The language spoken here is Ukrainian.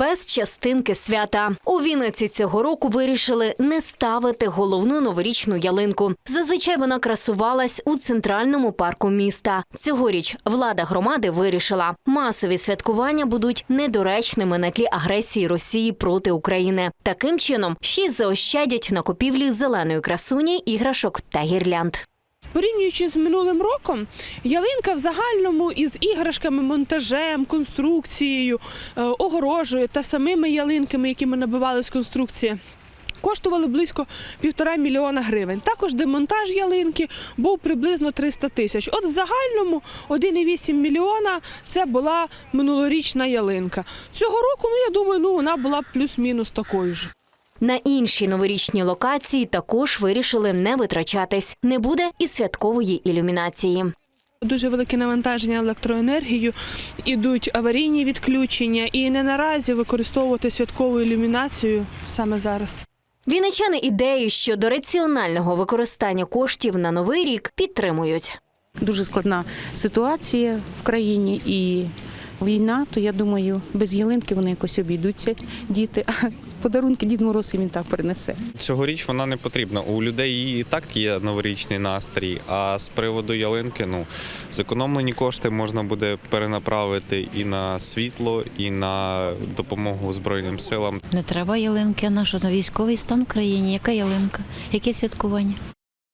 без частинки свята. У Вінниці цього року вирішили не ставити головну новорічну ялинку. Зазвичай вона красувалась у центральному парку міста. Цьогоріч влада громади вирішила, масові святкування будуть недоречними на тлі агресії Росії проти України. Таким чином, ще й заощадять на купівлі зеленої красуні, іграшок та гірлянд. Порівнюючи з минулим роком, ялинка в загальному із іграшками, монтажем, конструкцією, е, огорожею та самими ялинками, які ми набивали з конструкції. Коштували близько півтора мільйона гривень. Також демонтаж ялинки був приблизно 300 тисяч. От в загальному 1,8 мільйона це була минулорічна ялинка. Цього року, ну я думаю, ну вона була плюс-мінус такою ж. На інші новорічні локації також вирішили не витрачатись. Не буде і святкової ілюмінації. Дуже велике навантаження на електроенергію, ідуть аварійні відключення, і не наразі використовувати святкову ілюмінацію саме зараз. Вінничани ідею щодо раціонального використання коштів на новий рік підтримують. дуже складна ситуація в країні і війна, то я думаю, без ялинки вони якось обійдуться, діти. А подарунки Дід Мороз їм і так принесе. Цьогоріч вона не потрібна. У людей і так є новорічний настрій. А з приводу ялинки, ну зекономлені кошти можна буде перенаправити і на світло, і на допомогу Збройним силам. Не треба ялинки, а на що на військовий стан в країні. Яка ялинка? Яке святкування?